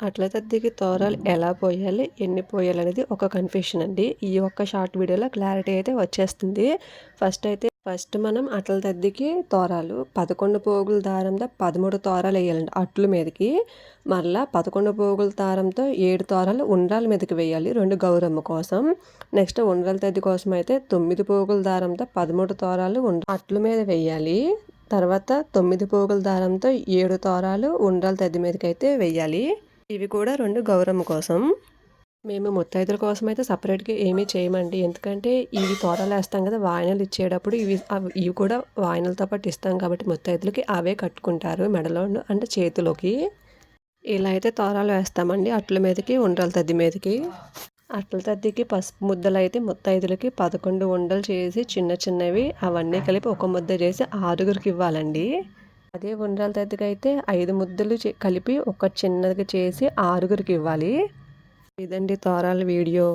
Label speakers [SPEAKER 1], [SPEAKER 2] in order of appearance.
[SPEAKER 1] అట్ల తద్దికి తోరాలు. ఎలా పోయాలి? ఎన్ని పోయాలి అనేది ఒక కన్ఫ్యూషన్ అండి. ఈ ఒక్క షార్ట్ వీడియోలో క్లారిటీ అయితే వచ్చేస్తుంది. ఫస్ట్ అయితే ఫస్ట్ మనం అట్ల తద్దికి తోరాలు. పదకొండు పోగుల దారంతో పదమూడు తోరాలు వేయాలండి అట్లు మీదకి. మళ్ళా పదకొండు పోగుల దారంతో ఏడు తోరాలు ఉండ్రాల మీదకి వేయాలి రెండు గౌరమ్మ కోసం. నెక్స్ట్ ఉండ్రాల తద్ది కోసం అయితే తొమ్మిది పోగుల దారంతో పదమూడు తోరాలు అట్ల మీద వేయాలి. తర్వాత తొమ్మిది పోగుల దారంతో ఏడు తోరాలు ఉండ్రాల తద్ది మీదకి అయితే వేయాలి. ఇవి కూడా రెండు గౌరమ్మ కోసం. మేము ముత్తైదుల కోసం అయితే సపరేట్గా ఏమీ చేయమండి. ఎందుకంటే ఇవి తోటలు వేస్తాం కదా వాయినలు ఇచ్చేటప్పుడు ఇవి ఇవి కూడా వాయినలతో పాటు ఇస్తాం కాబట్టి ముత్తైదులకి అవే కట్టుకుంటారు మెడలో అంటే చేతిలోకి. ఇలా అయితే తోరాలు వేస్తామండి అట్ల మీదకి ఉండ్రల తద్ది మీదకి. అట్ల తద్దికి పసుపు ముద్దలు అయితే ముత్తైదులకి పదకొండు ఉండలు చేసి చిన్న చిన్నవి అవన్నీ కలిపి ఒక ముద్ద చేసి ఆరుగురికి ఇవ్వాలండి. అదే ఉండ్రాల దగ్గర అయితే ఐదు ముద్దలు కలిపి ఒక చిన్నదిగా చేసి ఆరుగురికి ఇవ్వాలి. ఇదండి తోరాల వీడియో.